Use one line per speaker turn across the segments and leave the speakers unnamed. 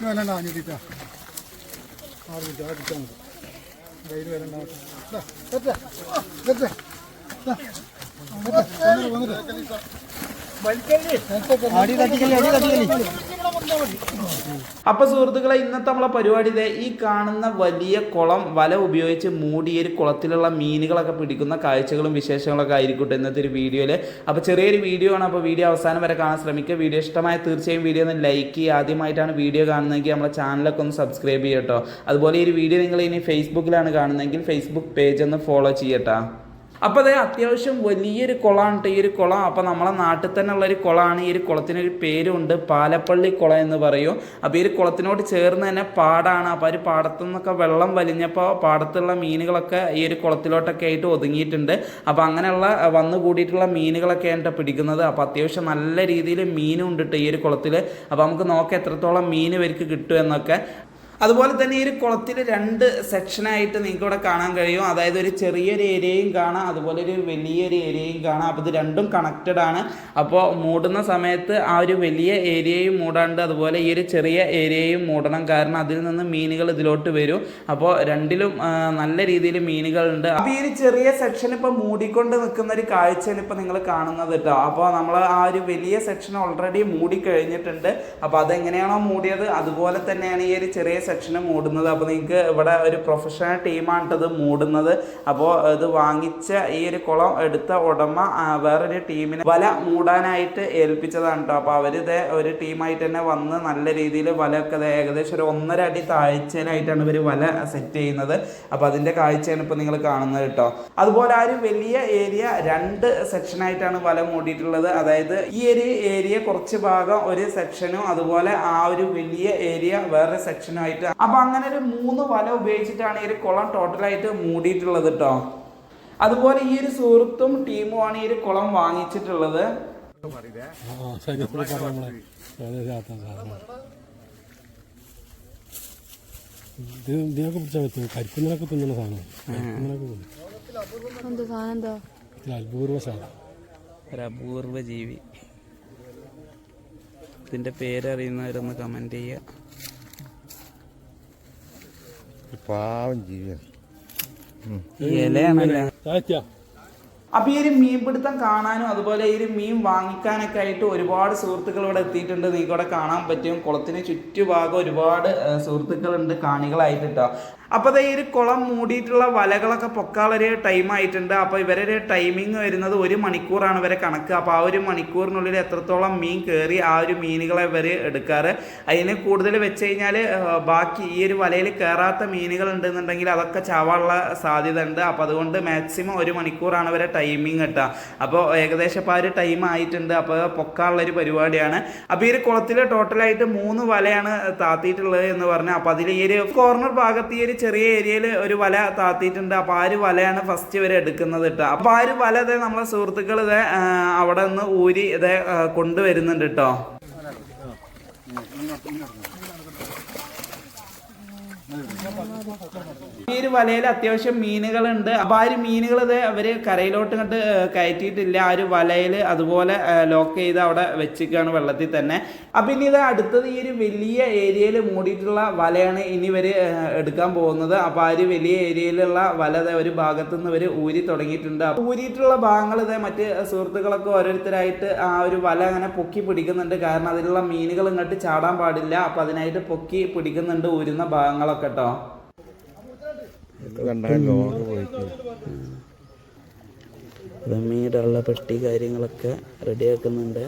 വേണ്ട അഞ്ഞിട്ടാ ആറ് മിനിറ്റ് ആ കിട്ടാൻ മതി വെയിൽ വരണ്ട. വന്നിട്ട്, വന്നിട്ട്.
അപ്പൊ സുഹൃത്തുക്കളെ ഇന്നത്തെ നമ്മളെ പരിപാടി ഇതേ ഈ കാണുന്ന വലിയ കുളം വല ഉപയോഗിച്ച് മൂടിയ ഒരു കുളത്തിലുള്ള മീനുകളൊക്കെ പിടിക്കുന്ന കാഴ്ചകളും വിശേഷങ്ങളൊക്കെ ആയിരിക്കട്ടെ ഇന്നത്തെ ഒരു വീഡിയോയിൽ അപ്പോൾ ചെറിയൊരു വീഡിയോ ആണ്. അപ്പോൾ വീഡിയോ അവസാനം വരെ കാണാൻ ശ്രമിക്കുക. വീഡിയോ ഇഷ്ടമായ തീർച്ചയായും വീഡിയോ ഒന്ന് ലൈക്ക് ചെയ്യുക. ആദ്യമായിട്ടാണ് വീഡിയോ കാണുന്നതെങ്കിൽ നമ്മളെ ചാനലൊക്കെ ഒന്ന് സബ്സ്ക്രൈബ് ചെയ്യട്ടോ അതുപോലെ ഈ ഒരു വീഡിയോ നിങ്ങൾ ഇനി ഫേസ്ബുക്കിലാണ് കാണുന്നതെങ്കിൽ ഫേസ്ബുക്ക് പേജ് ഒന്ന് ഫോളോ ചെയ്യട്ടോ. അപ്പോൾ അത് അത്യാവശ്യം വലിയൊരു കുളമാണ് കേട്ടോ ഈ ഒരു കുളം. അപ്പോൾ നമ്മളെ നാട്ടിൽ തന്നെ ഉള്ള ഒരു കുളമാണ് ഈ ഒരു കുളത്തിനൊരു പേരുണ്ട് പാലപ്പള്ളി കുളം എന്ന് പറയും. അപ്പോൾ ഈ ഒരു കുളത്തിനോട് ചേർന്ന് തന്നെ പാടാണ്. അപ്പോൾ ഒരു പാടത്തു നിന്നൊക്കെ വെള്ളം വലിഞ്ഞപ്പോൾ പാടത്തുള്ള മീനുകളൊക്കെ ഈ ഒരു കുളത്തിലോട്ടൊക്കെ ആയിട്ട് ഒതുങ്ങിയിട്ടുണ്ട്. അപ്പോൾ അങ്ങനെയുള്ള വന്നു കൂടിയിട്ടുള്ള മീനുകളൊക്കെ ആണ് പിടിക്കുന്നത്. അപ്പോൾ അത്യാവശ്യം നല്ല രീതിയിൽ മീനും ഉണ്ട് കേട്ടോ ഈ ഒരു കുളത്തിൽ അപ്പോൾ നമുക്ക് നോക്കാം എത്രത്തോളം മീൻ ഇവർക്ക് കിട്ടും എന്നൊക്കെ. അതുപോലെ തന്നെ ഈ ഒരു കുളത്തിൽ രണ്ട് സെക്ഷനായിട്ട് നിങ്ങൾക്ക് ഇവിടെ കാണാൻ കഴിയും. അതായത് ഒരു ചെറിയൊരു ഏരിയയും കാണാം അതുപോലെ ഒരു വലിയൊരു ഏരിയയും കാണാം. അപ്പോൾ ഇത് രണ്ടും കണക്റ്റഡ് ആണ്. അപ്പോൾ മൂടുന്ന സമയത്ത് ആ ഒരു വലിയ ഏരിയയും മൂടാണ്ട് അതുപോലെ ഈ ഒരു ചെറിയ ഏരിയയും മൂടണം. കാരണം അതിൽ നിന്ന് മീനുകൾ ഇതിലോട്ട് വരും. അപ്പോൾ രണ്ടിലും നല്ല രീതിയിൽ മീനുകളുണ്ട്. അപ്പോൾ ഈ ഒരു ചെറിയ സെക്ഷൻ ഇപ്പോൾ മൂടിക്കൊണ്ട് നിൽക്കുന്ന ഒരു കാഴ്ചയാണ് ഇപ്പോൾ നിങ്ങൾ കാണുന്നത് കേട്ടോ. അപ്പോൾ നമ്മൾ ആ ഒരു വലിയ സെക്ഷൻ ഓൾറെഡി മൂടി കഴിഞ്ഞിട്ടുണ്ട് അപ്പോൾ അതെങ്ങനെയാണോ മൂടിയത്? അതുപോലെ തന്നെയാണ് ഈ ഒരു ചെറിയ സെക്ഷന് മൂടുന്നത്. അപ്പോൾ നിങ്ങൾക്ക് ഇവിടെ ഒരു പ്രൊഫഷണൽ ടീമാണ് ഇത് മൂടുന്നത്. അപ്പോൾ ഇത് വാങ്ങിച്ച ഈ ഒരു കുളം എടുത്ത ഉടമ വേറൊരു ടീമിനെ വല മൂടാനായിട്ട് ഏൽപ്പിച്ചതാണ് കേട്ടോ അപ്പോൾ അവരിത് ഒരു ടീമായിട്ട് തന്നെ വന്ന് നല്ല രീതിയിൽ വലയൊക്കെ ഏകദേശം ഒരു ഒന്നര അടി താഴ്ചയിലായിട്ടാണ് ഇവർ വല സെറ്റ് ചെയ്യുന്നത്. അപ്പോൾ അതിന്റെ കാഴ്ചയാണ് ഇപ്പോൾ നിങ്ങൾ കാണുന്നത് കേട്ടോ അതുപോലെ ആ ഒരു വലിയ ഏരിയ രണ്ട് സെക്ഷനായിട്ടാണ് വല മൂടിയിട്ടുള്ളത്. അതായത് ഈ ഒരു ഏരിയ കുറച്ച് ഭാഗം ഒരു സെക്ഷനും അതുപോലെ ആ ഒരു വലിയ ഏരിയ വേറെ സെക്ഷനും അപ്പൊ അങ്ങനെ ഒരു മൂന്ന് വല ഉപയോഗിച്ചിട്ടാണ് ഈ ഒരു കുളം ടോട്ടലായിട്ട് മൂടിയിട്ടുള്ളത് കേട്ടോ അതുപോലെ ഈ ഒരു സുഹൃത്തും ടീമുമാണ് ഈ ഒരു കുളം വാങ്ങിച്ചിട്ടുള്ളത്.
ഇതിനൊക്കെ സാധനം
സാധനം
ജീവി. ഇതിന്റെ പേരറിയുന്നവരൊന്ന് കമന്റ് ചെയ്യുക.
പാവം ജീവിയാണ്
അപ്പൊ ഈ ഒരു മീൻപിടുത്തം കാണാനും അതുപോലെ ഈ ഒരു മീൻ വാങ്ങിക്കാനൊക്കെ ആയിട്ട് ഒരുപാട് സുഹൃത്തുക്കൾ ഇവിടെ എത്തിയിട്ടുണ്ട്. നിങ്ങൾക്ക് ഇവിടെ കാണാൻ പറ്റും. കുളത്തിന് ചുറ്റുഭാഗം ഒരുപാട് സുഹൃത്തുക്കളുണ്ട് കാണികളായിട്ട് കേട്ടോ അപ്പൊ അതേ ഒരു കുളം മൂടിയിട്ടുള്ള വലകളൊക്കെ പൊക്കാളൊരു ടൈം ആയിട്ടുണ്ട്. അപ്പൊ ഇവരുടെ ടൈമിങ് വരുന്നത് ഒരു മണിക്കൂറാണ് ഇവരെ കണക്ക്. അപ്പോൾ ആ ഒരു മണിക്കൂറിനുള്ളിൽ എത്രത്തോളം മീൻ കയറി ആ ഒരു മീനുകളെ ഇവർ എടുക്കാറ്. അതിന് കൂടുതൽ വെച്ച് കഴിഞ്ഞാൽ ബാക്കി ഈ ഒരു വലയിൽ കയറാത്ത മീനുകൾ ഉണ്ടെന്നുണ്ടെങ്കിൽ അതൊക്കെ ചാവാനുള്ള സാധ്യത ഉണ്ട്. അപ്പോൾ അതുകൊണ്ട് മാക്സിമം ഒരു മണിക്കൂറാണ് ഇവരെ ടൈമിങ് കിട്ടുക അപ്പോൾ ഏകദേശം ഇപ്പോൾ ആ ഒരു ടൈം ആയിട്ടുണ്ട്. അപ്പോൾ പൊക്കാനുള്ള ഒരു പരിപാടിയാണ്. അപ്പോൾ ഈ ഒരു കുളത്തിൽ ടോട്ടലായിട്ട് മൂന്ന് വലയാണ് താത്തിയിട്ടുള്ളത് എന്ന് പറഞ്ഞാൽ അപ്പോൾ അതിൽ ഈ ഒരു കോർണർ ഭാഗത്ത് ഈ ഒരു ചെറിയ ഏരിയയിൽ ഒരു വല താത്തിയിട്ടുണ്ട്. അപ്പോൾ ആ ഒരു വലയാണ് ഫസ്റ്റ് വരെ എടുക്കുന്നത് കേട്ടോ. അപ്പോൾ ആ ഒരു വല ഇതേ നമ്മളെ സുഹൃത്തുക്കൾ ഇതേ അവിടെ നിന്ന് ഊരി ഇതേ കൊണ്ടുവരുന്നുണ്ട് കേട്ടോ. ഈ ഒരു വലയിൽ അത്യാവശ്യം മീനുകളുണ്ട്. അപ്പൊ ആ ഒരു മീനുകൾ ഇത് അവർ കരയിലോട്ട് കണ്ട് കയറ്റിയിട്ടില്ല. ആ ഒരു വലയിൽ അതുപോലെ ലോക്ക് ചെയ്ത് അവിടെ വെച്ചിരിക്കുകയാണ് വെള്ളത്തിൽ തന്നെ. അപ്പൊ ഇനി ഇത് അടുത്തത് ഈ ഒരു വലിയ ഏരിയയിൽ മൂടിയിട്ടുള്ള വലയാണ് ഇനി ഇവർ എടുക്കാൻ പോകുന്നത്. അപ്പൊ ആ ഒരു വലിയ ഏരിയയിലുള്ള വല ഒരു ഭാഗത്തു നിന്ന് ഇവർ ഊരി തുടങ്ങിയിട്ടുണ്ട്. ഊരിയിട്ടുള്ള ഭാഗങ്ങൾ ഇത് മറ്റ് സുഹൃത്തുക്കളൊക്കെ ഓരോരുത്തരായിട്ട് ആ ഒരു വല അങ്ങനെ പൊക്കി പിടിക്കുന്നുണ്ട്. കാരണം അതിലുള്ള മീനുകൾ ഇങ്ങോട്ട് ചാടാൻ പാടില്ല. അപ്പൊ അതിനായിട്ട് പൊക്കി പിടിക്കുന്നുണ്ട് ഊരുന്ന ഭാഗങ്ങളൊക്കെ. കേട്ടോ
കണ്ടാൽ ലോങ് പോയിട്ട്
മീനുള്ള പെട്ടി കാര്യങ്ങളൊക്കെ റെഡിയാക്കുന്നുണ്ട്.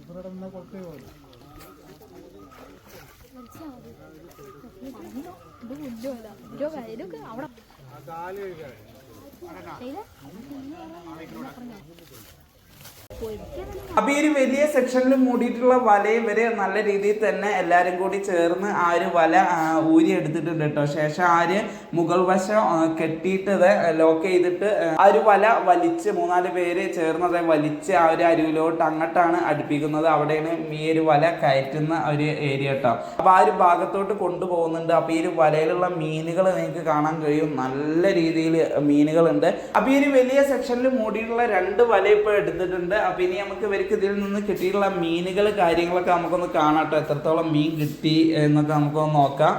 ഇവിടെ നിന്ന് കൊട്ടേ പോലെ
ഇത് പുല്ലുമല്ല ഓരോ കാര്യമൊക്കെ അവിടെ
അപ്പൊ ഈ വലിയ സെക്ഷനിൽ മൂടിയിട്ടുള്ള വലയും വരെ നല്ല രീതിയിൽ തന്നെ എല്ലാരും കൂടി ചേർന്ന് ആ ഒരു വല ഊരി എടുത്തിട്ടുണ്ട് കേട്ടോ. ശേഷം ആര് മുകൾ വശം കെട്ടിയിട്ടത് ലോക്ക് ചെയ്തിട്ട് ആ, ഒരു വല വലിച്ച് മൂന്നാൽ പേര് ചേർന്നത് വലിച്ച് ആ ഒരു അരുവിലോട്ട് അങ്ങോട്ടാണ് അടുപ്പിക്കുന്നത്. അവിടെയാണ് ഈ ഒരു വല കയറ്റുന്ന ഒരു ഏരിയ കേട്ടോ. അപ്പൊ ആ ഒരു ഭാഗത്തോട്ട് കൊണ്ടുപോകുന്നുണ്ട്. അപ്പൊ ഈ ഒരു വലയിലുള്ള മീനുകൾ നിങ്ങൾക്ക് കാണാൻ കഴിയും. നല്ല രീതിയിൽ മീനുകളുണ്ട്. അപ്പൊ ഈ ഒരു വലിയ സെക്ഷനിൽ മൂടിയിട്ടുള്ള രണ്ട് വല ഇപ്പോൾ എടുത്തിട്ടുണ്ട്. അപ്പൊ ഇനി നമുക്ക് ഇവർക്ക് ഇതിൽ നിന്ന് കിട്ടിയിട്ടുള്ള മീനുകൾ കാര്യങ്ങളൊക്കെ നമുക്കൊന്ന് കാണാട്ടോ എത്രത്തോളം മീൻ കിട്ടി എന്നൊക്കെ നമുക്കൊന്ന് നോക്കാം.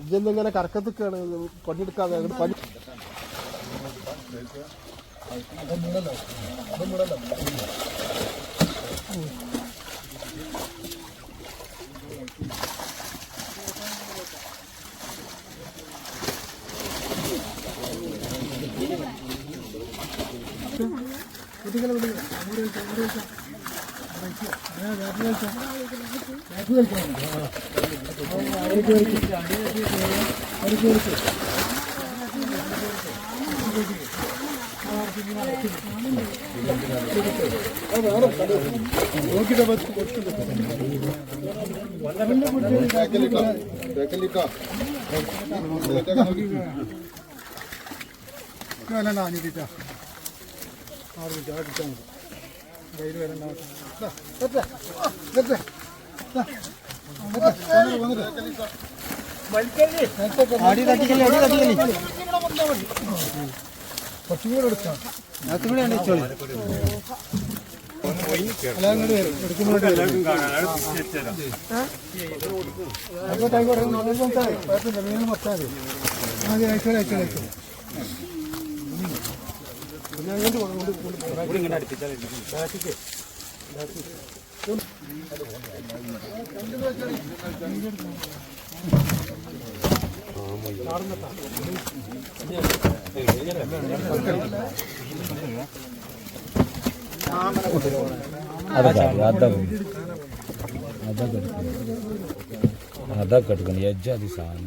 ഇതെന്തെങ്ങനെ കറക്കത്തൊക്കെയാണ് പണിയെടുക്കാതെ പണി
ബേക്കലിട്ടോ ബേക്കലിട്ടോ
വേണ്ട അഞ്ഞിട്ടാ ആറ് മിനിറ്റ് അടിച്ചാൽ മതി കയ്യിൽ വരണ്ട ദാ, വെച്ചേ. ആ. അടി തട്ടിക്കലി അടി തട്ടിക്കലി കുറച്ചും കൂടെ എടുക്കാം എല്ലാവരും കൂടി വരും എടുക്കുമ്പോഴേ ആയിക്കോട്ടെ ആയിക്കോട്ടെ കുഴപ്പമില്ല മീൻ മൊത്തം മതി മതി അയച്ചോളെ അയച്ചോളെ അയച്ചോളെ
அதான் அதான் அதான்
கட்டுக்கணும். எஜ்ஜாதி சாமி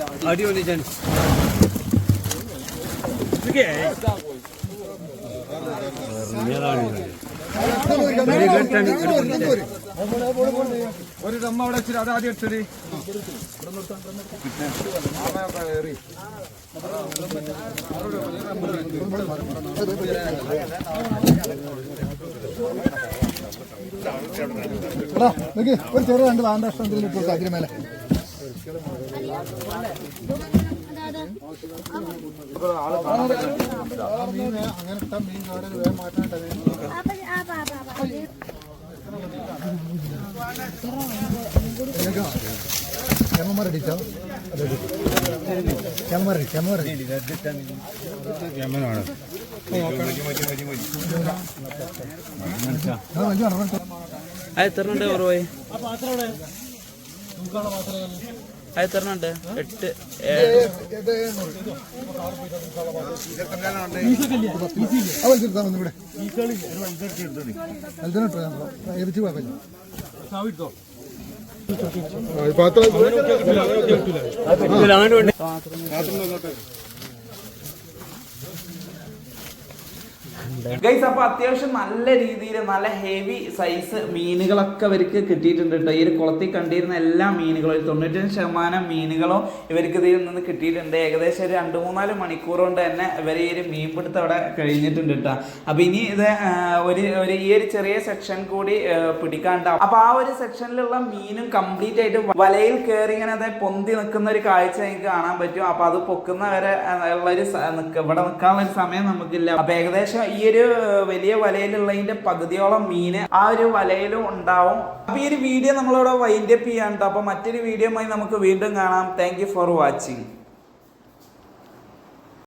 കൊള്ളൂല എടാ
ഒരു ഡമ്മ അവിടെ വെച്ചിട്ട് അത് ആദ്യം
നോക്കി ഒരു ചെറു രണ്ട് വാണ്ടാഷ്ടം എന്തെങ്കിലും ഇട്ടു അതിന് മേലെ. അങ്ങനത്തെ മീൻ കാട് വേഗം മാറ്റാനായിട്ട് ക്യാമറ ക്യാമറ ആ അവൻ ചെറുതാ ഒന്നുകൂടെ അതിനോട്ടോ കുഴപ്പമില്ല
ഗൈസ് അപ്പൊ അത്യാവശ്യം നല്ല രീതിയിൽ നല്ല ഹെവി സൈസ് മീനുകളൊക്കെ ഇവർക്ക് കിട്ടിയിട്ടുണ്ട് കേട്ടോ ഈ ഒരു കുളത്തിൽ കണ്ടിരുന്ന എല്ലാ മീനുകളും ഒരു തൊണ്ണൂറ്റഞ്ച് ശതമാനം മീനുകളും ഇവർക്ക് ഇതിൽ നിന്ന് കിട്ടിയിട്ടുണ്ട്. ഏകദേശം ഒരു രണ്ട് മൂന്നാൽ മണിക്കൂർ കൊണ്ട് തന്നെ ഇവർ ഈ ഒരു മീൻ പിടുത്തം അവിടെ കഴിഞ്ഞിട്ടുണ്ട് കേട്ടോ അപ്പൊ ഇനി ഇത് ഒരു ഒരു ഈ ഒരു ചെറിയ സെക്ഷൻ കൂടി പിടിക്കാണ്ടാവും പിടിക്കാണ്ട്. അപ്പൊ ആ ഒരു സെക്ഷനിലുള്ള മീനും കംപ്ലീറ്റ് ആയിട്ട് വലയിൽ കയറി ഇങ്ങനെ അതെ പൊന്തി നിൽക്കുന്ന ഒരു കാഴ്ച എനിക്ക് കാണാൻ പറ്റും. അപ്പൊ അത് പൊക്കുന്നവരെ ഉള്ള ഒരു ഇവിടെ നിൽക്കാനുള്ള ഒരു സമയം നമുക്കില്ല. അപ്പൊ ഏകദേശം ഈ ഒരു വലിയ വലയിലുള്ളതിന്റെ പകുതിയോളം മീന് ആ ഒരു വലയിലും ഉണ്ടാവും. അപ്പൊ ഈ ഒരു വീഡിയോ നമ്മളിവിടെ വൈൻഡപ്പ് ചെയ്യാണ്ട് അപ്പൊ മറ്റൊരു വീഡിയോ നമുക്ക് വീണ്ടും കാണാം. Thank for watching